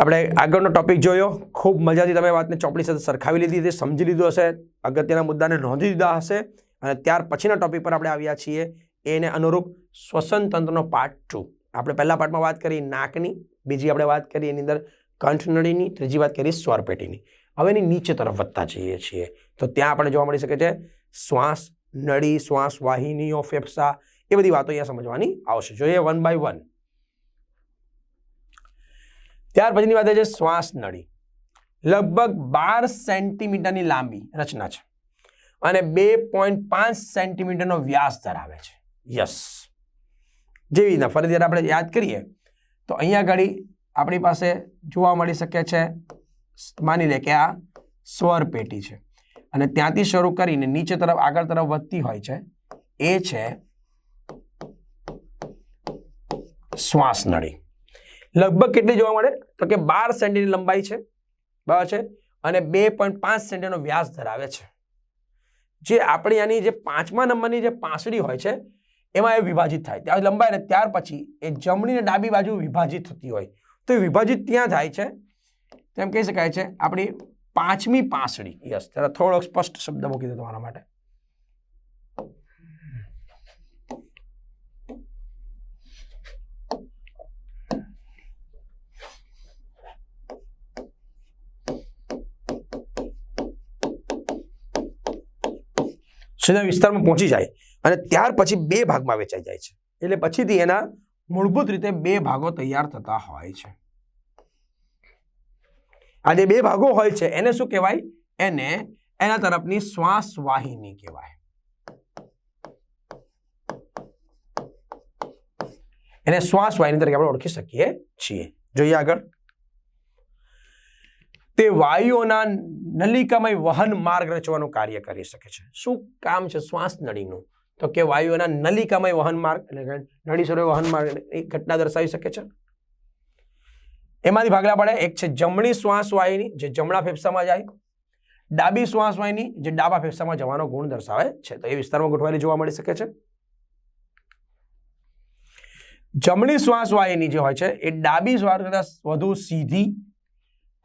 આપણે આગળનો ટોપિક જોયો. ખૂબ મજાથી તમે વાતને ચોપડી સાથે સરખાવી લીધી હતી સમજી લીધું હશે, અગત્યના મુદ્દાને નોંધી દીધા હશે અને ત્યાર પછીના ટોપિક પર આપણે આવ્યા છીએ એને અનુરૂપ શ્વસન તંત્રનો પાર્ટ ટુ આપણે પહેલા પાર્ટમાં વાત કરી નાકની, બીજી આપણે વાત કરી એની અંદર કંઠનળીની, ત્રીજી વાત કરી સ્વરપેટીની. હવે એની નીચે તરફ વધતા જઈએ છીએ. તો ત્યાં આપણે જોવા મળી શકે છે શ્વાસ નળી શ્વાસ વાહિનીઓ ફેફસા એ બધી વાતો અહીંયા સમજવાની આવશે. જોઈએ વન બાય વન ત્યાર પછીની વાત છે શ્વાસ નળી. લગભગ બાર સેન્ટીમીટરની લાંબી રચના છે અને બે પોઈન્ટ પાંચ સેન્ટીમીટરનો વ્યાસ ધરાવે છે. યસ જેવી રીતના. ફરી જયારે આપણે યાદ કરીએ, તો અહીંયા આગળ આપણી પાસે જોવા મળી શકે છે, માની લે કે આ સ્વર પેટી છે. અને ત્યાંથી શરૂ કરીને નીચે તરફ, આગળ તરફ વધતી હોય છે, એ છે શ્વાસ નળી. લગભગ કેટલી જોવા મળે? તો કે બાર સેન્ટીની લંબાઈ છે. બરાબર છે? અને બે પોઈન્ટ પાંચ સેન્ટીનો વ્યાસ ધરાવે છે. જે આપણી આની જે પાંચમા નંબરની જે પાંસળી હોય છે, એમાં એ વિભાજિત થાય. ત્યાં લંબાઈ અને ત્યાર પછી એ જમણી અને ડાબી બાજુ વિભાજિત થતી હોય. તો એ વિભાજિત ત્યાં થાય છે. તેમ કહી શકાય છે, આપણી પાંચમી પાંસળી. યસ ત્યારે થોડોક સ્પષ્ટ શબ્દ મૂકી દો તમારા માટે. સીધા વિસ્તારમાં પહોંચી જાય અને ત્યાર પછી બે ભાગમાં વેચાઈ જાય છે. એટલે પછીથી એના મૂળભૂત રીતે બે ભાગો તૈયાર થતા હોય છે. આ જે બે ભાગો હોય છે, એને શું કહેવાય? એને એના તરફની શ્વાસ વાહિની કહેવાય. એને શ્વાસ વાહિની તરીકે આપણે ઓળખી શકીએ છીએ. જોઈએ આગળ. તે વાયુઓના નલિકામય વહન માર્ગ રચવાનું કાર્ય કરી શકે છે. શું કામ છે શ્વાસ નળીનું? તો કે વાયુઓના નલિકામય વહન માર્ગ નળી સ્વરૂપે વહન માર્ગ, એ ઘટના દર્શાવી શકે છે? એમાંથી ભાગલા પડે, એક છે જમણી શ્વાસ વાયુની જે જમણા ફેફસામાં જાય. ડાબી શ્વાસ વાયુની જે ડાબા ફેફસામાં જવાનો ગુણ દર્શાવે છે. તો એ વિસ્તારમાં ગોઠવાયેલી જોવા મળી શકે છે. જમણી શ્વાસ વાયુની જે હોય છે, એ ડાબી શ્વાસ કરતાં વધુ સીધી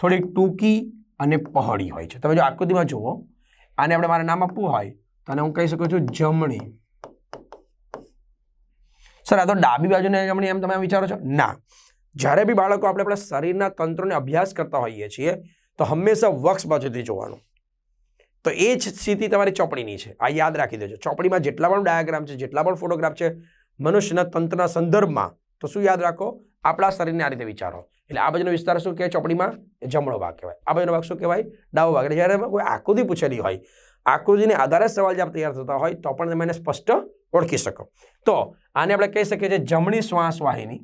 થોડીક ટૂંકી અને પહોળી હોય છે. તમે જો આકૃતિમાં જુઓ, આને આપણે મારે નામ આપવું હોય તો આને હું કહી શકું છું જમણી. સર, આ તો ડાબી બાજુને જમણી એમ તમે વિચારો છો? ના. જ્યારે બી બાળકો આપણે આપણા શરીરના તંત્રોને અભ્યાસ કરતા હોઈએ છીએ, તો હંમેશા વક્ષ બાજુથી જોવાનું. તો એ જ સ્થિતિ તમારી ચોપડીની છે. આ યાદ રાખી દેજો. ચોપડીમાં જેટલા પણ ડાયાગ્રામ છે, જેટલા પણ ફોટોગ્રાફ છે, મનુષ્યના તંત્રના સંદર્ભમાં, તો શું યાદ રાખો? આપણા શરીરને આ રીતે વિચારો. એટલે આ બાજુનો વિસ્તાર શું કહેવાય? ચોપડીમાં જમણો ભાગ કહેવાય. આ બાજુનો ભાગ શું કહેવાય? ડાબો ભાગ. એટલે જ્યારે કોઈ આકૃતિ પૂછેલી હોય, આકૃતિને આધારે સવાલ જવાબ તૈયાર થતા હોય, તો પણ તમે એને સ્પષ્ટ ઓળખી શકો. તો આને આપણે કહી શકીએ છીએ જમણી શ્વાસ વાહિની.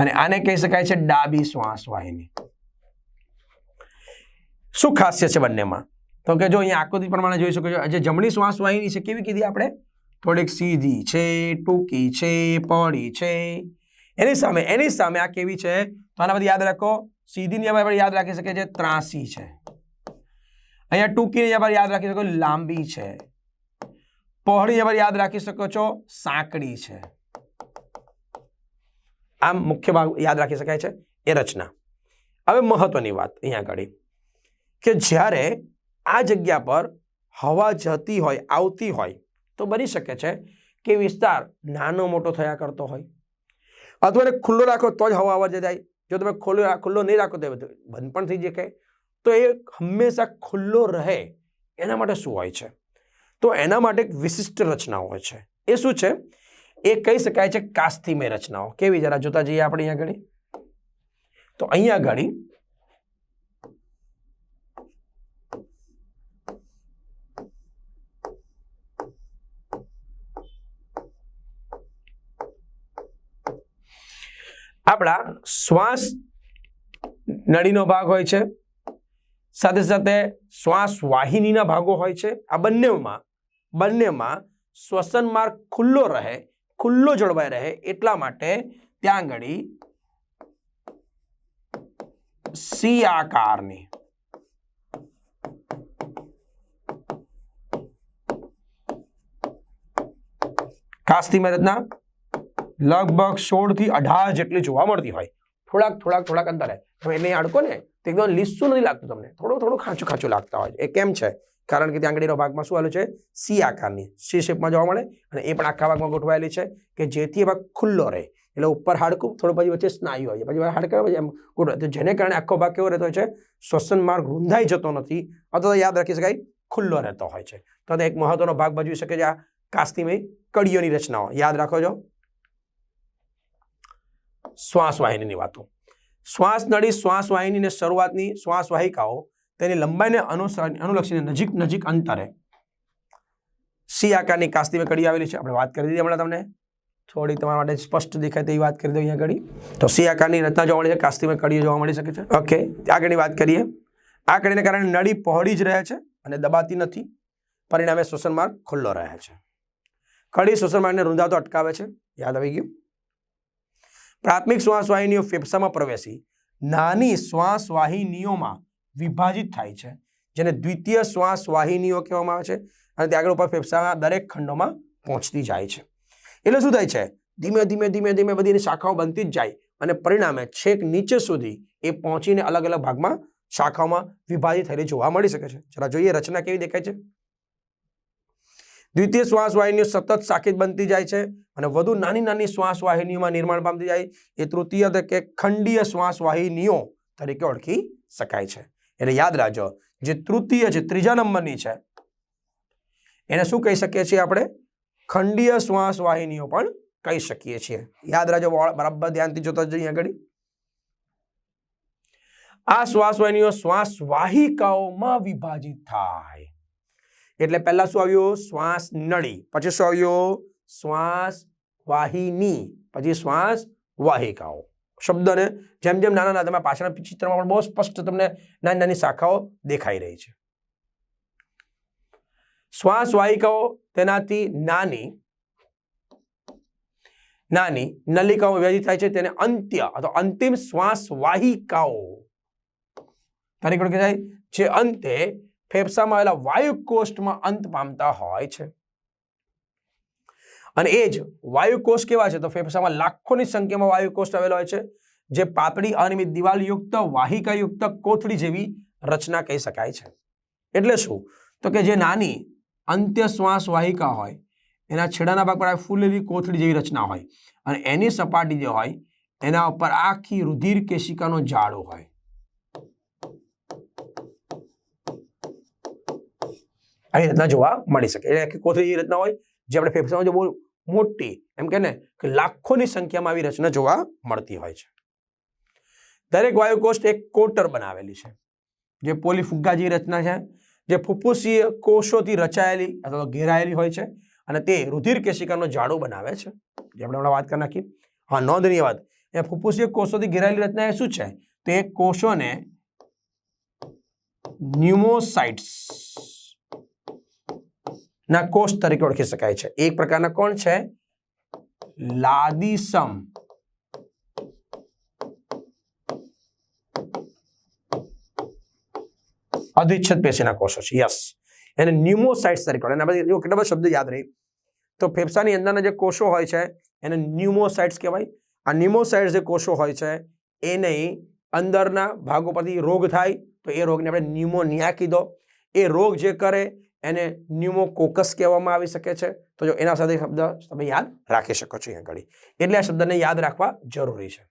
અને આને કહી શકાય છે ડાબી શ્વાસ વાહિની. શું ખાસિયત છે બંનેમાં? તો કે જો અહીંયા આકૃતિ પ્રમાણે જોઈ શકો છો જે જમણી શ્વાસ વાહિની છે, કેવી કીધી આપણે? થોડીક સીધી છે, ટૂંકી છે, પહોળી છે. એની સામે એની સામે આ કેવી છે? તો આના બધી યાદ રાખો, સીધીની આપણે યાદ રાખી શકીએ છીએ, ત્રાસી છે. અહીંયા ટૂંકીની આપણે યાદ રાખી શકો, લાંબી છે. પહોળી આપણે યાદ રાખી શકો છો, સાંકડી છે. આમ મુખ્ય ભાગ યાદ રાખી શકાય છે, એ રચના. હવે મહત્વની વાત, અહીંયા આગળ. કે જ્યારે આ જગ્યા પર હવા જતી હોય, આવતી હોય તો બની શકે છે કે વિસ્તાર નાનો મોટો થયા કરતો હોય. અથવા એને ખુલ્લો રાખો તો જ હવા આવવા જાય. જો તમે ખુલ્લો ખુલ્લો નહીં રાખો તો એ બંધ પણ થઈ શકે. તો એ હંમેશા ખુલ્લો રહે એના માટે શું હોય છે? તો એના માટે એક વિશિષ્ટ રચનાઓ હોય છે. એ શું છે? એ કહી શકાય છે કાસ્થિમય રચનાઓ. કેવી? જરા જોતા જઈએ આપણે અહીંયા ઘડી તો અહીંયા આગળ આપણા શ્વાસ નળીનો ભાગ હોય છે. સાથે સાથે શ્વાસ વાહિનીના ભાગો હોય છે. આ બંનેમાં બંનેમાં શ્વસન માર્ગ ખુલ્લો રહે, ખુલ્લો જળવાઈ રહે એટલા માટે ત્યાં આગળ સી આકારની કાસ્તી મરદના લગભગ સોળથી અઢાર જેટલી જોવા મળતી હોય. થોડાક થોડાક થોડાક અંતરે. તમે એને અડકો ને, તો એકદમ લીસું નથી લાગતું તમને. થોડું થોડું ખાંચું ખાંચું લાગતા હોય એ કેમ છે? કારણ કે ત્યાં આંગળીનો ભાગમાં શું આવેલું છે? સી આકારની. સી શેપમાં જોવા મળે અને એ પણ આખા ભાગમાં ગોઠવાયેલી છે કે જેથી એ ભાગ ખુલ્લો રહે. એટલે ઉપર હાડકું, થોડું પછી વચ્ચે સ્નાયુ છે પછી હાડકા, પછી એમ ગોઠવાય. તો જેને કારણે આખો ભાગ કેવો રહેતો હોય છે? શ્વસન માર્ગ રૂંધાઈ જતો નથી. અથવા તો યાદ રાખી શકાય, ખુલ્લો રહેતો હોય છે. તો એક મહત્વનો ભાગ ભજવી શકે છે આ કાસ્તીમય કડીઓની રચનાઓ. યાદ રાખો છો શ્વાસ વાહિનીની વાતો. શ્વાસ નળી શ્વાસવાહિની શરૂઆતની શ્વાસ વાહિકાઓ તેની લંબાઈને અનુલક્ષીને નજીક નજીક અંતરે. સી આકારની કાસ્તીમાં કડી આવેલી છે. આપણે વાત કરી દીધી હમણાં તમને. થોડી તમારા માટે સ્પષ્ટ દેખાય તેવી વાત કરી દઉં અહીંયા ઘડી. તો સી આકારની રચના જોવા મળી છે કાસ્તીમાં કડીઓ જોવા મળી શકે છે. ઓકે, આગળની વાત કરીએ. આ કડીને કારણે નળી પહોળી જ રહે છે અને દબાતી નથી. પરિણામે શ્વસન માર્ગ ખુલ્લો રહે છે. કડી શ્વસન માર્ગને રૂંધાતો અટકાવે છે. યાદ આવી ગયું? પ્રાથમિક શ્વાસવાહિનીઓ ફેફસામાં પ્રવેશી નાની શ્વાસવાહિનીઓમાં વિભાજિત થાય છે, જેને દ્વિતીય શ્વાસવાહિનીઓ કહેવામાં આવે છે અને તે આગળ ઉપર ફેફસાના દરેક ખંડોમાં પહોંચતી જાય છે. એટલે શું થાય છે? ધીમે ધીમે ધીમે ધીમે બધી શાખાઓ બનતી જ જાય અને પરિણામે છેક નીચે સુધી એ પહોંચીને અલગ અલગ ભાગમાં શાખાઓમાં વિભાજિત થયેલી જોવા મળી શકે છે. જરા જોઈએ રચના કેવી દેખાય છે? દ્વિતીય શ્વાસવાહિનીઓ સતત શાખિત બનતી જાય છે અને વધુ નાની નાની શ્વાસવાહિનીઓમાં નિર્માણ પામતી જાય એ તૃતીય કે ખંડીય શ્વાસવાહિનીઓ તરીકે ઓળખી શકાય છે. એટલે યાદ રાખજો, જે તૃતીય છે, ત્રીજા નંબરની છે. એને શું કહી શકીએ છીએ આપણે? ખંડીય શ્વાસવાહિનીઓ પણ કહી શકીએ છીએ. યાદ રાખજો બરાબર ધ્યાનથી જોતા જઈએ આગળ. આ શ્વાસવાહિનીઓ શ્વાસવાહિકાઓમાં વિભાજિત થાય. એટલે પહેલા શું આવ્યું? શ્વાસ નળી. પછી શું આવ્યું? શ્વાસ વાહિની. પછી શ્વાસ વાહિકાઓ. શબ્દને જેમ જેમ નાના નાના તમે પાછળના ચિત્રમાં પણ બહુ સ્પષ્ટ તમને નાની નાની શાખાઓ દેખાઈ રહી છે. શ્વાસ વાહિકાઓ તેનાથી નાની નાની નલિકાઓ વિભાજિત થાય છે. તેને અંત્ય અથવા અંતિમ શ્વાસ વાહિકાઓ તારીખ ઓળખી જે અંતે ફેફસામાં આવેલા વાયુકોષ્ઠમાં અંત પામતા હોય છે. અને એ જ વાયુકોષ કેવા છે? તો ફેફસામાં લાખોની સંખ્યામાં વાયુકોષ આવેલો હોય છે, જે પાતળી, અનિયમિત દિવાલયુક્ત, વાહિકાયુક્ત, કોથળી જેવી રચના કહી શકાય છે. એટલે શું? તો કે જે નાની અંત્ય શ્વાસ વાહિકા હોય, એના છેડાના ભાગ પર ફૂલેલી કોથળી જેવી રચના હોય, અને એની સપાટી જે હોય, એના ઉપર આખી રુધિર કેશિકાનો જાળો હોય. આવી રીતના જોવા મળી શકે. એટલે કોથળી જેવી રચના હોય, જે આપણે ફેફસામાં જો બહુ મોટી, એમ કે ને, કે લાખોની સંખ્યામાં આવી રચના જોવા મળતી હોય છે. દરેક વાયુકોષ એક કોટર બનાવેલી છે. જે પોલીફુગ્ગા જેવી રચના છે. જે ફુફ્ફુસીય કોષોથી રચાયેલી અથવા ઘેરાયેલી હોય છે અને તે રુધિર કેશિકાનો જાડો બનાવે છે. જે આપણે હમણાં વાત કરી નાખી. હા, નોંધનીય વાત. એ ફુફ્ફુસીય કોષોથી ઘેરાયેલી રચના એ શું છે? તે કોષોને ન્યુમોસાઇટ્સ ના, કોષ તરીકે ઓળખી શકાય છે. એક પ્રકારના કોણ છે? લાદીસમ. અધિચ્છદ પેશીના કોષો છે. યસ. એને ન્યુમોસાઇટ્સ તરીકે ઓળખે. એના પછી કેટલા બધા શબ્દ યાદ રહી. તો ફેફસાની અંદરના જે કોષો હોય છે, એને ન્યુમોસાઇટ્સ કહેવાય. આ ન્યુમોસાઇટ્સ જે કોષો હોય છે, એને અંદરના ભાગો પરથી રોગ થાય, તો એ રોગને આપણે ન્યુમોનિયા કીધો. એ રોગ જે કરે એને ન્યુમોકોકસ કહેવામાં આવી શકે છે. તો જો એના સાથે શબ્દ તમે યાદ રાખી શકો છો અહીંયા ઘડી એટલે આ શબ્દને યાદ રાખવા જરૂરી છે.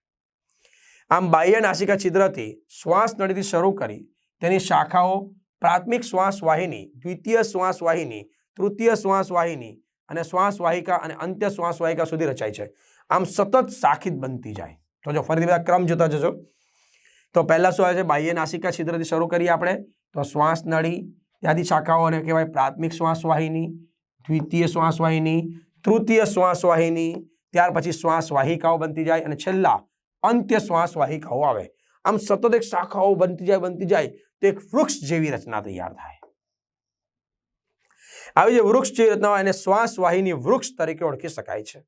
આમ બાહ્ય નાસિકા છિદ્રથી શ્વાસ નળીથી શરૂ કરી તેની શાખાઓ, પ્રાથમિક શ્વાસ વાહિની દ્વિતીય શ્વાસ વાહિની તૃતીય શ્વાસ વાહિની અને શ્વાસ વાહિકા અને અંત્ય શ્વાસ વાહિકા સુધી રચાય છે. આમ સતત શાખિત બનતી જાય. તો જો ફરીથી બધા ક્રમ જોતા જજો. તો પહેલાં શું આવે છે? બાહ્ય નાસિકા છિદ્રથી શરૂ કરીએ આપણે. તો શ્વાસ નળી ત્યાંથી શાખાઓને કહેવાય પ્રાથમિક શ્વાસ વાહિની દ્વિતીય શ્વાસવાહિની, તૃતીય શ્વાસવાહિની, ત્યાર પછી શ્વાસવાહિકાઓ બનતી જાય અને છેલ્લા અંત્ય શ્વાસવાહિકાઓ આવે. આમ સતત એક શાખાઓ બનતી જાય બનતી જાય, તો એક વૃક્ષ જેવી રચના તૈયાર થાય. આવી જે વૃક્ષ જેવી રચના હોય એને શ્વાસવાહિની વૃક્ષ તરીકે ઓળખી શકાય છે.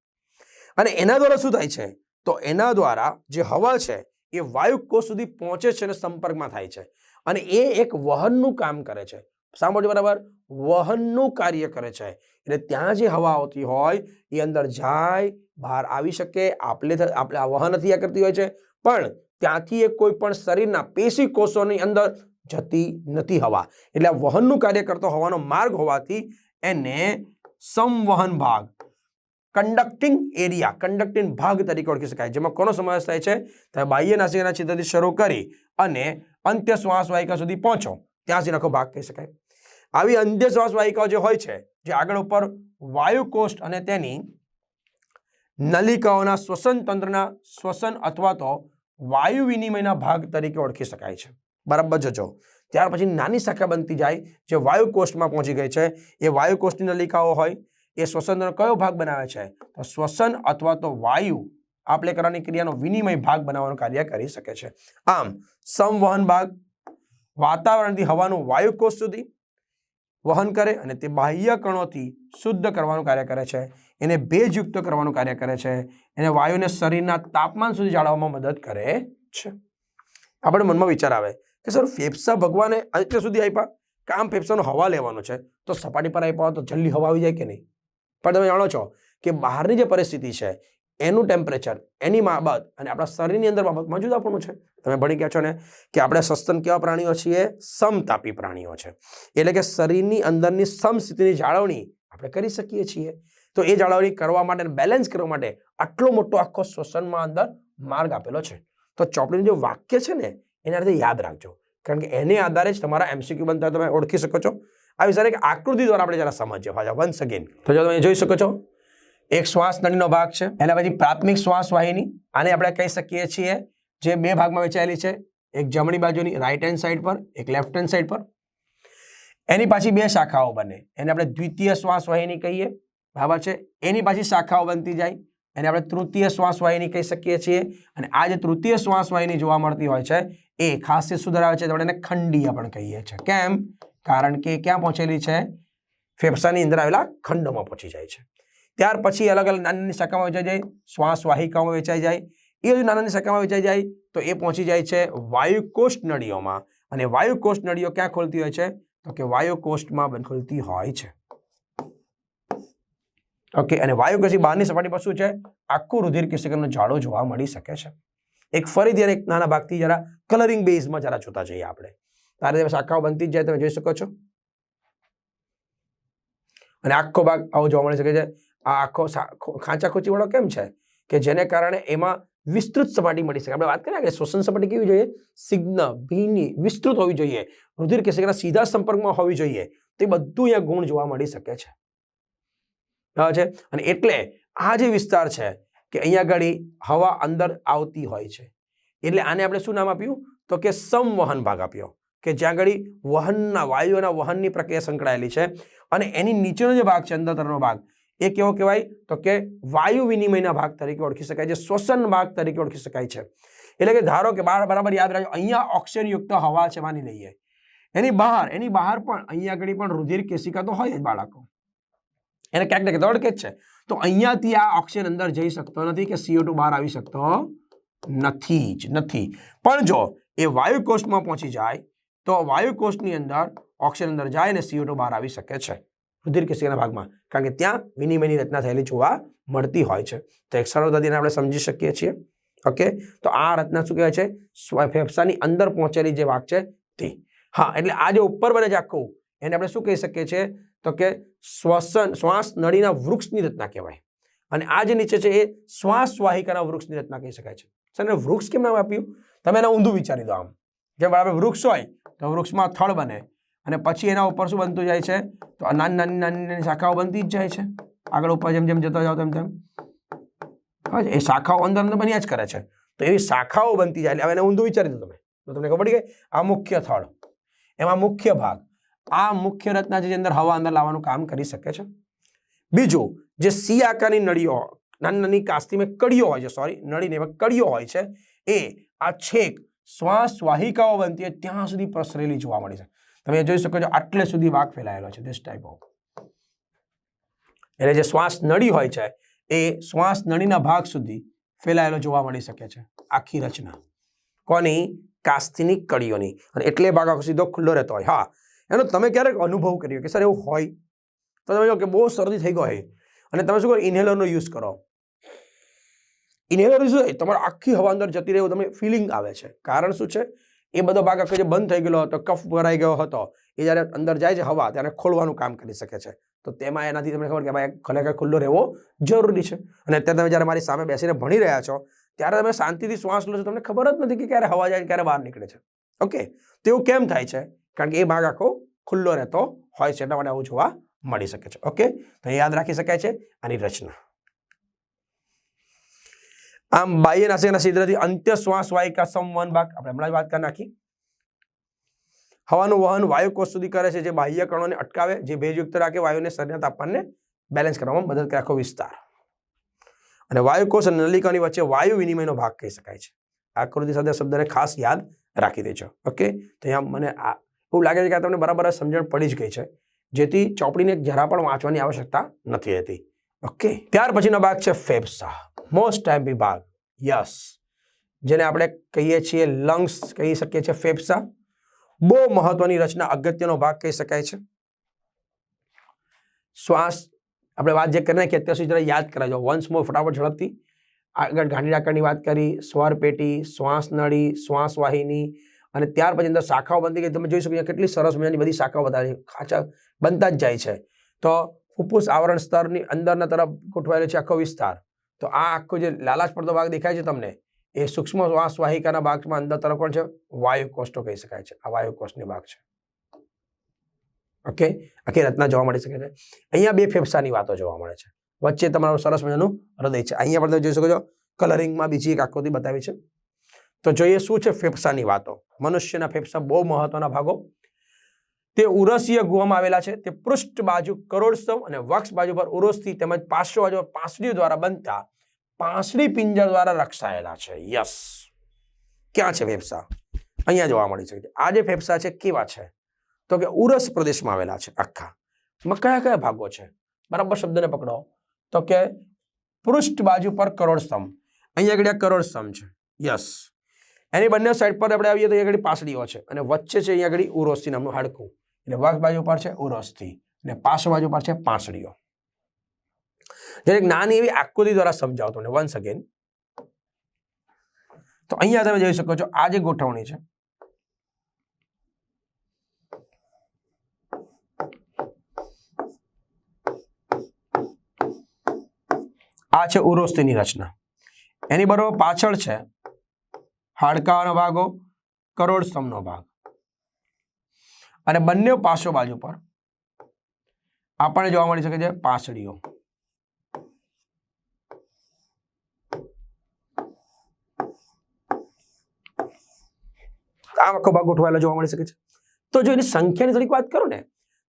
અને એના દ્વારા શું થાય છે? તો એના દ્વારા જે હવા છે એ વાયુ કોષ સુધી પહોંચે છે અને સંપર્કમાં થાય છે. અને એ એક વહનનું કામ કરે છે. સાંભળજો બરાબર. વહનનું કાર્ય કરે છે. એટલે ત્યાં જે હવા આવતી હોય, એ અંદર જાય, બહાર આવી શકે, આપલે આપણે આ વહન થયા કરતી હોય છે. પણ ત્યાંથી એ કોઈ પણ શરીરના પેશી કોષોની અંદર જતી નથી હવા. એટલે વહનનું કાર્ય કરતો હવાનો માર્ગ હોવાથી એને સંવહન ભાગ કંડક્ટિંગ એરિયા કંડક્ટિંગ ભાગ તરીકે ઓળખી શકાય. જેમાં કોનો સમાવેશ થાય છે? તો બાહ્ય નાસિકાના છિદ્રથી શરૂ કરી અને અંત્ય શ્વાસ વાહિકા સુધી પહોંચો. ત્યાં સુધી આખો ભાગ કહી શકાય. આવી અંત્ય શ્વાસ વાહિકાઓ જે હોય છે, જે આગળ ઉપર વાયુકોષ્ઠ અને તેની નલિકાઓના શ્વસન તંત્રના શ્વસન અથવા તો વાયુ વિનિમયના ભાગ તરીકે ઓળખી શકાય છે. બરાબર જજો ત્યાર પછી નાની શાખા બનતી જાય, જે વાયુકોષ્ઠમાં પહોંચી ગઈ છે, એ વાયુકોષ્ઠની નલિકાઓ હોય, એ શ્વસનનો કયો ભાગ બનાવે છે, તો શ્વસન અથવા તો વાયુ આપલે કરવાની ક્રિયાનો વિનિમય ભાગ બનાવવાનું કાર્ય કરી શકે છે. આમ સંવહન ભાગ, વાતાવરણથી હવાનું વાયુકોષ સુધી વહન કરે અને તે બાહ્ય કણોથી શુદ્ધ કરવાનું કાર્ય કરે છે. એને ભેજયુક્ત કરવાનું કાર્ય કરે છે. એને વાયુને શરીરના તાપમાન સુધી જાળવવામાં મદદ કરે છે. આપણે મનમાં વિચાર આવે કે સર, ફેફસા ભગવાને અત્યાર સુધી આપ્યા? કામ ફેફસાનો હવા લેવાનો છે? તો સપાટી પર આપ્યા તો જલ્દી હવા આવી જાય કે નહીં? પણ તમે જાણો છો કે બહારની જે પરિસ્થિતિ છે એનું ટેમ્પરેચર એની બાબત અને આપણા શરીરની અંદર બાબતમાં જુદાપણું છે. તમે ભણી ગયા છો ને કે આપણે સસ્તન કેવા પ્રાણીઓ છીએ? સમતાપી પ્રાણીઓ છે. એટલે કે શરીરની અંદરની સમસ્થિતિની જાળવણી આપણે કરી શકીએ છીએ. તો એ જાળવણી કરવા માટે બેલેન્સ કરવા માટે આટલો મોટો આખો શ્વસનમાં અંદર માર્ગ આપેલો છે. તો ચોપડીનું જે વાક્ય છે ને, એના રીતે યાદ રાખજો. કારણ કે એને આધારે જ તમારા એમસીક્યુ બનતા તમે ઓળખી શકો છો. આ વિચારે એક આકૃતિ દ્વારા આપણે જરા સમજીએ. વન્સ અગેન તો જો તમે જોઈ શકો છો એક શ્વાસ નળીનો ભાગ છે. એના પછી પ્રાથમિક શ્વાસ વાહિની. આને આપણે કહી શકીએ છીએ જે બે ભાગમાં વહેંચાયેલી છે. એક જમણી બાજુની રાઈટ હેન્ડ સાઈડ પર, એક લેફ્ટ હેન્ડ સાઈડ પર. એની પાછી બે શાખાઓ બને. એને આપણે દ્વિતીય શ્વાસ વાહિની કહીએ. બરાબર છે? એની પાછી શાખાઓ બનતી જાય. એને આપણે તૃતીય શ્વાસ વાહિની કહી શકીએ છીએ. અને આ જે તૃતીય શ્વાસ વાહિની જોવા મળતી હોય છે, એ ખાસિયત શું ધરાવે છે. આપણે એને ખંડીય પણ કહીએ છીએ. કેમ? કારણ કે ક્યાં પહોંચેલી છે? ફેફસાની અંદર આવેલા ખંડોમાં પહોંચી જાય છે. ત્યાર પછી અલગ અલગ નાની શાખામાં વેચાઈ જાય શ્વાસ વાહિકામાં વેચાઈ જાય. એ હજુ નાની શાખામાં વેચાઈ જાય તો એ પહોંચી જાય છે વાયુકોષ્ઠ નળીઓમાં અને વાયુકોષ્ઠ નળીઓ ક્યાં ખોલતી હોય છે? તો કે વાયુકોષ્ઠમાં ખોલતી હોય છે. ઓકે, અને વાયુકોષ્ઠની બહારની સપાટી પર શું છે? આખું રુધિર કેશિકાનો જાડો જોવા મળી શકે છે. એક ફરીથી અને એક નાના ભાગથી જરા કલરિંગ બેઝમાં જરા જોતા જઈએ આપણે. તારે શાખાઓ બનતી જ જાય, તમે જોઈ શકો છો. અને આખો ભાગ આવો જોવા મળી શકે છે. આ આખો ખાંચા ખોચીવાળો કેમ છે? કે જેને કારણે એમાં વિસ્તૃત સપાટી મળી શકે. આપણે વાત કરીએ કે શ્વસન સપાટી કેવી જોઈએ? સિગ્ન, ભીની વિસ્તૃત હોવી જોઈએ. રુધિર કેશિકાના સીધા સંપર્કમાં હોવી જોઈએ. તે બધું અહીંયા ગુણ જોવા મળી શકે છે. છે? અને એટલે આ જે વિસ્તાર છે કે અહીંયા આગળ હવા અંદર આવતી હોય છે. એટલે આને આપણે શું નામ આપ્યું? તો કે સંવહન ભાગ આપ્યો. કે જ્યાં આગળ વહનના વાયુઓના વહનની પ્રક્રિયા સંકળાયેલી છે. અને એની નીચેનો જે ભાગ છે અંદર તરફનો ભાગ એ કેવો કહેવાય? તો કે વાયુ વિનિમયના ભાગ તરીકે ઓળખી શકાય છે શ્વસન ભાગ તરીકે ઓળખી શકાય છે. એટલે કે ધારો કે બાર બરાબર યાદ રાખજો, અહીંયા ઓક્સિજનયુક્ત હવા છે માની લઈએ. એની બહાર એની બહાર પણ અહીંયા આગળ પણ રુધિર કેશિકા તો હોય જ બાળકો. એને ક્યાંક ને ક્યાંક જ છે. તો અહીંયાથી આ ઓક્સિજન અંદર જઈ શકતો નથી કે સીઓ બહાર આવી શકતો નથી જ, નથી. પણ જો એ વાયુકોષ્ઠમાં પહોંચી જાય, તો વાયુકોષ્ઠની અંદર ઓક્સિજન અંદર જાય અને સીઓ બહાર આવી શકે છે. રુધિર કેશિકાના ભાગમાં? કારણ કે ત્યાં વિનિમયની રચના થયેલી જોવા મળતી હોય છે. તો એક સરળતાથી એને આપણે સમજી શકીએ છીએ. ઓકે? તો આ રચના શું કહેવાય છે? ફેફસાની અંદર પહોંચેલી જે વાઘ છે તે. હા, એટલે આ જે ઉપર બને છે આખું, એને આપણે શું કહી શકીએ છીએ? તો કે શ્વસન, શ્વાસ નળીના વૃક્ષની રચના કહેવાય. અને આ જે નીચે છે એ શ્વાસ વાહિકાના વૃક્ષની રચના કહી શકાય છે. સર વૃક્ષ કેમ નામ આપ્યું? તમે એને ઊંધું વિચારી દો આમ. જેમ આપણે વૃક્ષ હોય, તો વૃક્ષમાં થળ બને. અને પછી એના ઉપર શું બનતું જાય છે? તો આ નાની નાની નાની નાની શાખાઓ બનતી જ જાય છે. આગળ ઉપર જેમ જેમ જતા જાઓ તેમ તેમ. એ શાખાઓ અંદર અંદર બન્યા જ કરે છે. તો એવી શાખાઓ બનતી જાય. એટલે હવે એને ઊંધું વિચારી દો તમે. તો તમને ખબર પડી ગઈ? આ મુખ્ય થળ. એમાં મુખ્ય ભાગ. આ મુખ્ય રચના જે અંદર હવા અંદર લાવવાનું કામ કરી શકે છે. બીજું, જે સી આકારની નળીઓ, નાની નાની કાસ્તીમાં કડીઓ હોય છે સોરી નળીને નહીં કડીઓ હોય છે, એ આ છેક શ્વાસ વાહિકાઓ બનતી હોય, ત્યાં સુધી પ્રસરેલી જોવા મળી છે તમે જોઈ શકો છો, આટલે સુધી ભાગ ફેલાયેલો છે ધીસ ટાઈપ ઓફ એટલે જે શ્વાસ નળી હોય છે, એ શ્વાસ નળીના ભાગ સુધી ફેલાયેલો જોવા મળી શકે છે, આખી રચના. કોની? કાસ્તીની કડીઓની અને એટલે ભાગ આખો સીધો ખુલ્લો રહેતો હોય. હા, એનો તમે ક્યારેક અનુભવ કર્યો કે સર એવું હોય? તો તમે જો કે બહુ શરદી થઈ ગયો હોય. અને તમે શું કરો? ઇન્હેલરનો યુઝ કરો. ઇન્હેલર શું તમારા આખી હવા અંદર જતી રહે એવું તમને ફિલિંગ આવે છે. કારણ શું છે? એ બધો ભાગ આખો જે બંધ થઈ ગયેલો હતો, કફ ભરાઈ ગયો હતો, એ જ્યારે અંદર જાય છે હવા, ત્યારે ખોલવાનું કામ કરી શકે છે. તો તેમાં એનાથી તમને ખબર કે ભાઈ ખરેખર ખુલ્લો રહેવો જરૂરી છે. અને અત્યારે તમે જ્યારે મારી સામે બેસીને ભણી રહ્યા છો, ત્યારે તમે શાંતિથી શ્વાસ લો છો, તમને ખબર જ નથી કે ક્યારે હવા જાય ક્યારે બહાર નીકળે છે. ઓકે, તો એવું કેમ થાય છે? કારણ કે એ ભાગ આખો ખુલ્લો રહેતો હોય છે, એટલા માટે આવું જોવા મળી શકે છે. ઓકે, તો યાદ રાખી શકાય છે આની રચના. આમ બાહ્ય નાસિકના છિદ્રથી અંત્ય શ્વાસ વાયિકા સંવહન ભાગ, આપણે હમણાં જ વાત કરી નાખી. હવાનું વહન વાયુકોષ સુધી કરે છે, જે બાહ્ય કણોને અટકાવે, જે ભેજયુક્ત રાખે, વાયુને શરીરના તાપમાનને બેલેન્સ કરવામાં મદદ કરે, આખો વિસ્તાર. અને વાયુકોષ અને નલિકાની વચ્ચે વાયુ વિનિમયનો ભાગ કહી શકાય છે. આકૃતિ સાથે શબ્દને ખાસ યાદ રાખી દેજો. ઓકે? તો અહીંયા મને આ એવું લાગે છે કે આ તમને બરાબર સમજણ પડી જ ગઈ છે. જેથી ચોપડીને જરા પણ વાંચવાની આવશ્યકતા નથી રહેતી. ઓકે? ત્યાર પછીનો ભાગ છે ફેફસા. મોસ્ટ ટાઈમ ભાગ યસ જેને આપણે કહીએ છીએ લંગ્સ કહી શકીએ છીએ ફેફસા. બહુ મહત્વની રચના અગત્યનો ભાગ કહી શકાય છે. શ્વાસ, આપણે વાત જે કરીને કે અત્યાર સુધી યાદ કરાજો વન્સ મોર ફટાફટ ઝડપથી આગળ ગાંઠી ડાકરની વાત કરી, સ્વર પેટી, શ્વાસ નળી, શ્વાસ વાહિની અને ત્યાર પછી અંદર શાખાઓ બનતી ગઈ. તમે જોઈ શકો કેટલી સરસ મજાની બધી શાખાઓ વધારે ખાચા બનતા જ જાય છે. તો ફૂફૂસ આવરણ સ્તરની અંદરના તરફ ગોઠવાયેલો છે આખો વિસ્તાર. તો આ આખો જે લાલાશ પડતો ભાગ દેખાય છે તમને, એ સૂક્ષ્મ શ્વાસ વાહિકાના ભાગમાં અંદર તરફ કોણ છે. વાયુ કોષ્ટો કહી શકાય છે. આ વાયુ કોષ્ટની ભાગ છે. ઓકે આખી રચના જોવા મળી શકે છે. અહીંયા બે ફેફસાની વાતો જોવા મળે છે. વચ્ચે તમારું સરસ મજાનું હૃદય છે. અહીંયા પણ તમે જોઈ શકો છો, કલરિંગમાં બીજી એક આકૃતિ બતાવી છે. તો જોઈએ શું છે ફેફસાની વાતો. મનુષ્યના ફેફસા બહુ મહત્વના ભાગો તે ઉરસીય ગુહામાં આવેલા છે. તે પૃષ્ઠ બાજુ કરોડસ્તંભ અને વક્ષ બાજુ પર ઉરોસથી તેમજ પાર્શ્વ બાજુ પર પાંસળીઓ દ્વારા બનતા પાંસળી પિંજર દ્વારા રક્ષાયેલા છે. યસ. ક્યાં છે ફેફસા? અહીંયા જોવા મળી શકે છે. આ જે ફેફસા છે, કેવા છે? તો કે ઉરસ પ્રદેશમાં આવેલા છે આખા. માં કયા કયા ભાગો છે? બરાબર શબ્દને પકડો. તો કે પૃષ્ઠ બાજુ પર કરોડસ્તંભ અહીંયા આગળ કરોડસ્તંભ છે. યસ. એની બંને સાઈડ પર આપણે આવીએ તો અહીંયા આગળ પાસળીઓ છે અને વચ્ચે છે અહીંયા આગળ ઉરોસી નામનું હાડકું. એટલે વાઘ બાજુ પર છે ઉરસથી. અને પાસો બાજુ પર છે પાંસળીઓ જ્યારે નાની એવી આકૃતિ દ્વારા સમજાવતો તમને વન્સ અગેન તો અહીંયા તમે જોઈ શકો છો, આ જે ગોઠવણી છે, આ છે ઉરોસ્તીની રચના. એની બરોબર પાછળ છે, હાડકાનો ભાગો કરોડ સ્તંભનો ભાગ. અને બંને પાસો બાજુ પર આપણને જોવા મળી શકે છે પાસળીઓ. આ આખો ભાગ ગોઠવાયેલો જોવા મળી શકે છે. તો જો એની સંખ્યાની થોડીક વાત કરું ને,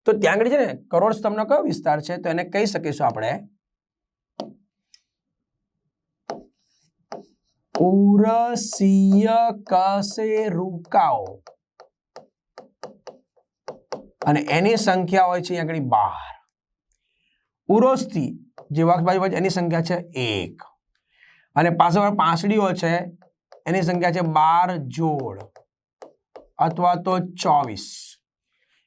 તો ત્યાં આગળ છે ને, કરોડ સ્તંભનો કયો વિસ્તાર છે? તો એને કહી શકીશું આપણે ઉરસીય કશેરુકાઓ અને એની સંખ્યા હોય છે આગળ બાર. ઉરોસ્થી જે વખત બાજુ હોય છે, એની સંખ્યા છે એક. અને પાછળ પાંસડીઓ છે, એની સંખ્યા છે બાર જોડ અથવા તો ચોવીસ.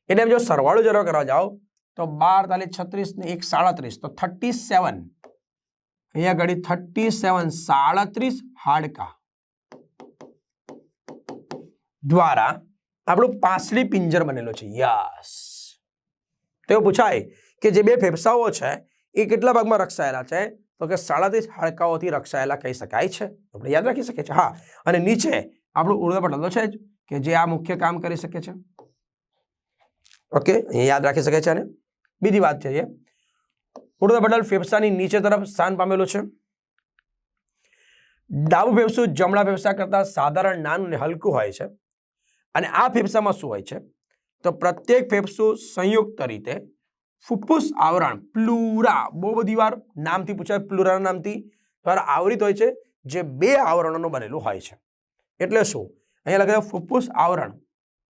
એટલે જો સરવાળો જરો કરવા જાઓ, તો બાર તાલી છત્રીસ ને એક સાડત્રીસ, તો થર્ટી સેવન. અહીંયા ઘડી થર્ટી સેવન સાડત્રીસ હાડકા. દ્વારા આપણું પાસળી પિંજર બનેલો છે. યસ. તો એવું પૂછાય કે જે બે ફેફસાઓ છે, એ કેટલા ભાગમાં રક્ષાયેલા છે? તો કે સાડત્રીસ હાડકાઓથી રક્ષાયેલા કહી શકાય છે. આપણે યાદ રાખી શકીએ છીએ. હા. અને નીચે આપણું ઉર્ધ્વપટલ તો છે જ કે જે આ મુખ્ય કામ કરી શકે છે. ઓકે. અહીંયા યાદ રાખી શકે છે અને બીજી વાત છે ઉર્ધ્વપટલ ફેફસાની નીચે તરફ સ્થાન પામેલું છે. ડાબું ફેફસું જમણા ફેફસા કરતાં સાધારણ નાનું અને હલકું હોય છે. અને આ ફેફસામાં શું હોય છે? તો પ્રત્યેક ફેફસું સંયુક્ત રીતે ફુફ્ફુસ આવરણ, પ્લુરા, બહુ બધી વાર નામથી પૂછાય, પ્લુરાના નામથી દ્વારા આવરિત હોય છે, જે બે આવરણોનું બનેલું હોય છે. એટલે શું? અહીંયા લખાય ફુફ્ફુસ આવરણ.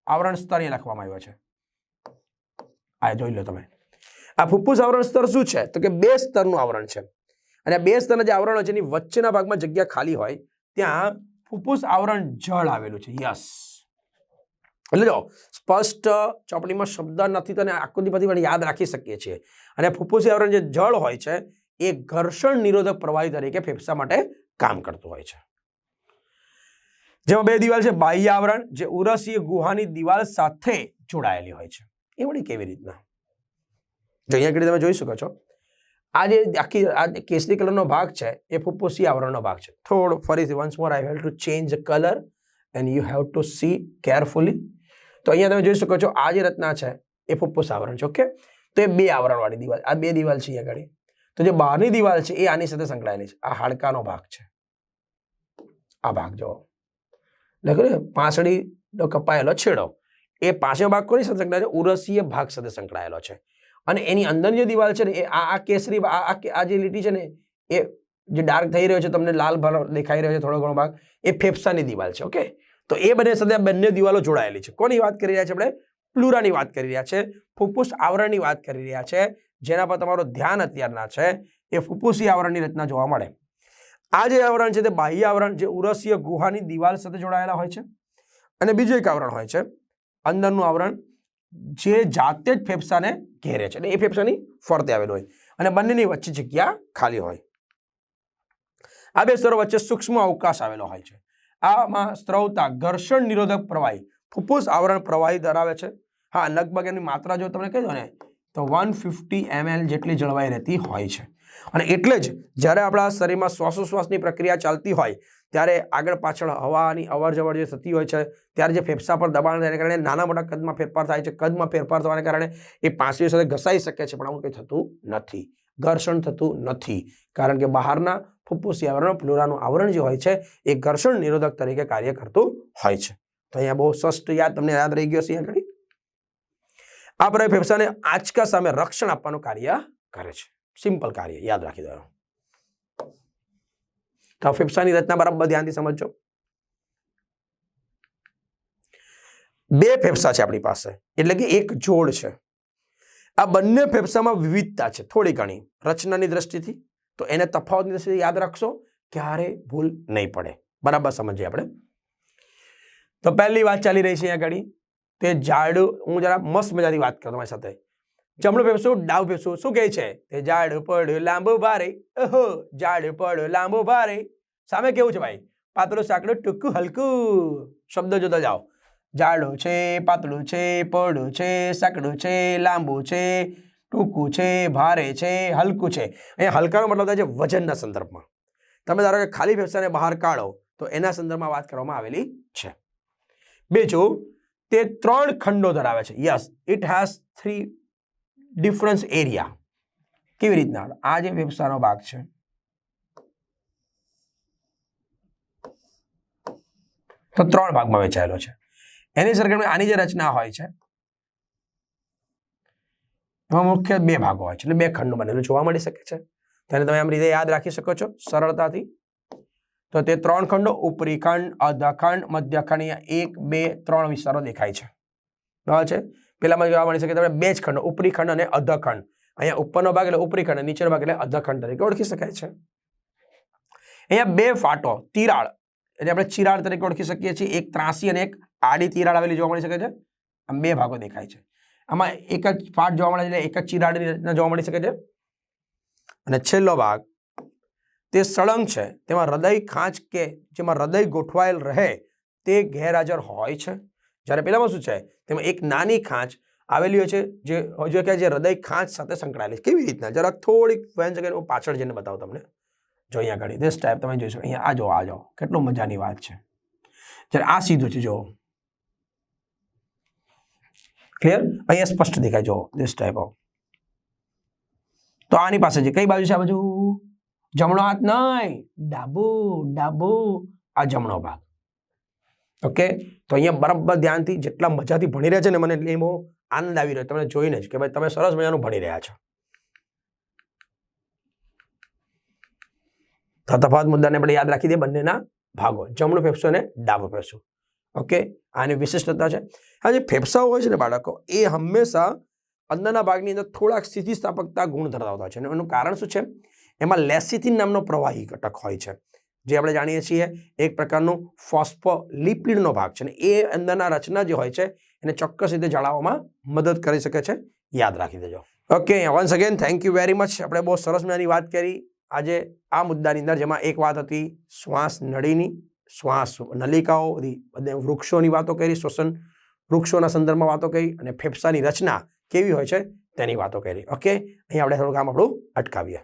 આવરણ સ્તર અહીંયા લખવામાં આવ્યો છે. આ જોઈ લો તમે. આ ફુફ્ફુસ આવરણ સ્તર શું છે? તો કે બે સ્તરનું આવરણ છે. અને બે સ્તરના જે આવરણ હોય છે, એની વચ્ચેના ભાગમાં જગ્યા ખાલી હોય, ત્યાં ફુફ્ફુસ આવરણ જળ આવેલું છે. યસ. એટલે જો, સ્પષ્ટ ચોપડીમાં શબ્દ નથી, તો પરથી પણ યાદ રાખી શકીએ છીએ. અને ફુફ્ફુસી આવરણ જે જળ હોય છે, એ ઘર્ષણ નિરોધક પ્રવાહી તરીકે ફેફસા માટે કામ કરતું હોય છે. જેમાં બે દિવાલ છે, બાહ્ય આવરણ, જે ઉરસીય ગુહાની દિવાલ સાથે જોડાયેલી હોય છે. એ વળી કેવી રીતના? જો અહીંયા તમે જોઈ શકો છો, આ જે આખી, આ કેસરી કલરનો ભાગ છે, એ ફુફ્ફુસી આવરણનો ભાગ છે. થોડો ફરીથી once more I have to change colour and you have to see carefully તો અહીંયા તમે જોઈ શકો છો, આ જે રચના છે, એ ફુફ્ફુસ આવરણ છે, ઓકે? તો એ બે આવરણવાળી દિવાલ, આ બે દિવાલ છે અહીંયા આગળ. તો જે બહારની દિવાલ છે, એ આની સાથે સંકળાયેલી છે. આ હાડકાનો ભાગ છે. આ ભાગ જો લખ્યું ને, પાંસળીનો કપાયેલો છેડો. એ પાછો ભાગ કોની સાથે સંકળાયેલો? છે ઉરસીય ભાગ સાથે સંકળાયેલો છે. અને એની અંદર જે દિવાલ છે ને, એ આ કેસરી, આ જે લીટી છે ને, એ જે ડાર્ક થઈ રહ્યો છે, તમને લાલ ભર દેખાઈ રહ્યો છે થોડો ઘણો ભાગ, એ ફેફસાની દિવાલ છે, ઓકે? તો એ બંને સાથે બંને દિવાલો જોડાયેલી છે. કોની વાત કરી રહ્યા છે આપણે? પ્લુરાની વાત કરી રહ્યા છે. ફુફ્ફુસ આવરણની વાત કરી રહ્યા છે. જેના પર તમારું ધ્યાન અત્યારના છે. એ ફુફ્ફુસી આવરણની રચના જોવા મળે. આ જે આવરણ છે તે બાહ્ય આવરણ જે ઉરસીય ગુહાની દિવાલ સાથે જોડાયેલા હોય છે. અને બીજું એક આવરણ હોય છે. અંદરનું આવરણ જે જાતે જ ફેફસાને ઘેરે છે. એ ફેફસાની ફરતે આવેલું હોય. અને બંનેની વચ્ચે જગ્યા ખાલી હોય. આ બે સ્તરો વચ્ચે સૂક્ષ્મ અવકાશ આવેલો હોય છે. આમાં સ્ત્રવતા, ઘર્ષણ નિરોધક પ્રવાહી ફુફ્ફુસ આવરણ પ્રવાહી ધરાવે છે. હા, લગભગ એની માત્રા જો તમને કહી દો ને, તો વન ફિફ્ટી એમએલ જેટલી જળવાઈ રહેતી હોય છે. અને એટલે જ જ્યારે આપણા શરીરમાં શ્વાસોશ્વાસની પ્રક્રિયા ચાલતી હોય, ત્યારે આગળ પાછળ હવાની અવર જવર જે થતી હોય છે, ત્યારે જે ફેફસા પર દબાણ એને કારણે નાના મોટા કદમાં ફેરફાર થાય છે. કદમાં ફેરફાર થવાને કારણે એ પાંસળીઓ સાથે ઘસાઈ શકે છે, પણ આવું કંઈ થતું નથી. ઘર્ષણ થતું નથી. કારણ કે બહારના ફુફ્ફુસી આવરણ પ્લુરાનું આવરણ જે હોય છે, એ ઘર્ષણ નિરોધક તરીકે કાર્ય કરતું હોય છે. તો અહીંયા બહુ સ્પષ્ટ યાદ તમને યાદ રહી ગયો છે આગળ આ પ્રકારે ફેફસાને આંચકા સામે રક્ષણ આપવાનું કાર્ય કરે છે. સિમ્પલ કાર્ય, યાદ રાખી દેવાનું. તો ફેફસાની રચના બરાબર ધ્યાનથી સમજજો. બે ફેફસા છે આપણી પાસે, એટલે કે એક જોડ છે. આ બંને ફેફસામાં વિવિધતા છે, થોડી ઘણી, રચનાની દ્રષ્ટિથી. તો એને તફાવતની દ્રષ્ટિથી યાદ રાખશો, ક્યારે ભૂલ નહીં પડે. બરાબર સમજીએ આપણે? તો પહેલી વાત ચાલી રહી છે અહીંયા આગળ. તે ઝાડ હું જરા મસ્ત મજાની વાત કરું તમારી સાથે. જમણું ફેફસું ડાવ ફેફસું શું? કહે છે? તે ઝાડ પડ્યું લાંબુ, ભારે. ઓહો ઝાડ પડ્યું લાંબુ, ભારે. સામે કેવું છે ભાઈ? પાતળું સાંકડું, ટૂંકું, હલકું. શબ્દ જોતા જાઓ. જાડું છે, પાતળું છે, પડું છે, સાંકડું છે, લાંબુ છે. ટૂંકું છે, ભારે છે, હલકું છે. અહીંયા હલકાનો મતલબ થાય છે વજનના સંદર્ભમાં. તમે ધારો કે ખાલી ફેફસાને બહાર કાઢો, તો એના સંદર્ભમાં વાત કરવામાં આવેલી છે. બીજું, તે ત્રણ ખંડો ધરાવે છે. Yes it has three difference area કેવી રીતના? આ જે ફેફસાનો ભાગ છે. તો ત્રણ ભાગમાં વેચાયેલો છે. એની સરખામણી આની જે રચના હોય છે મુખ્ય બે ભાગો હોય છે. એટલે બે ખંડો બનેલું જોવા મળી શકે છે. તેને તમે આમ રીતે યાદ રાખી શકો છો સરળતાથી. તો તે ત્રણ ખંડો, ઉપરી ખંડ અધખંડ મધ્યખંડ અહીંયા એક, બે, ત્રણ વિસ્તારો દેખાય છે. બરાબર છે? પેલામાં જોવા મળી શકે તમે બે જ ખંડો, ઉપરી ખંડ અને અધખંડ અહીંયા ઉપરનો ભાગ એટલે ઉપરી ખંડ અને નીચેનો ભાગ એટલે અધખંડ તરીકે ઓળખી શકાય છે. અહીંયા બે ફાટો, તિરાડ એટલે આપણે ચિરાડ તરીકે ઓળખી શકીએ છીએ. એક ત્રાસી અને એક આડી તિરાડ આવેલી જોવા મળી શકે છે. આમ બે ભાગો દેખાય છે. આમાં એક જ ફાટ જોવા મળે છે એક જ ચિરાડની રચના જોવા મળી શકે છે. અને છેલ્લો ભાગ, તે સળંગ છે. તેમાં હૃદય ખાંચ કે જેમાં હૃદય ગોઠવાયેલ રહે તે ગેરહાજર હોય છે. જ્યારે પહેલાંમાં શું છે? તેમાં એક નાની ખાંચ આવેલી હોય છે, જે હજુ કે જે હૃદય ખાંચ સાથે સંકળાયેલી છે. કેવી રીતના? જરાક થોડીક વહેન જગ્યાએ હું પાછળ જઈને બતાવું તમને. જો અહીંયા આગળ દિસ ટાઈપ તમે જોઈશો અહીંયા આ જો, આ જાઓ કેટલો મજાની વાત છે. જ્યારે આ સીધું છે, જો. ક્લિયર અહીંયા સ્પષ્ટ દેખાય જો this ટાઈપ ઓફ તો આની પાસે છે કઈ બાજુ છે આ બાજુ? જમણો હાથ નહીં, ડાબુ ડાબુ, આ જમણો ભાગ. ઓકે તો અહીંયા બરાબર ધ્યાનથી જેટલા મજાથી ભણી રહ્યા છે ને મને એટલે એમાં આનંદ આવી રહ્યો, તમને જોઈને જ કે ભાઈ તમે સરસ મજાનું ભણી રહ્યા છો. તો તફાવત મુદ્દાને આપણે યાદ રાખી દે બંનેના ભાગો, જમણો ફેફસો અને ડાબો ફેફસો. ઓકે? આની વિશિષ્ટતા છે. આ જે ફેફસાઓ હોય છે ને બાળકો, એ હંમેશા અંદરના ભાગની અંદર થોડાક સ્થિતિસ્થાપકતા ગુણ ધરાવતા છે. અને એનું કારણ શું છે? એમાં લેસિથિન નામનો પ્રવાહી ઘટક હોય છે. જે આપણે જાણીએ છીએ એક પ્રકારનો ફોસ્ફોલિપિડનો ભાગ છે. અને એ અંદરના રચના જે હોય છે, એને ચોક્કસ રીતે જાળવવામાં મદદ કરી શકે છે. યાદ રાખી દેજો. Okay once again thank you very much આપણે બહુ સરસ મજાની વાત કરી. આજે આ મુદ્દાની અંદર જેમાં એક વાત હતી શ્વાસ નળીની. શ્વાસ, નલિકાઓ, બધી બધે વૃક્ષોની વાતો કરી, શ્વસન, વૃક્ષોના સંદર્ભમાં વાતો કરી, અને ફેફસાની રચના કેવી હોય છે તેની વાતો કરી. ઓકે? અહીં આપણે થોડું કામ આપણું અટકાવીએ.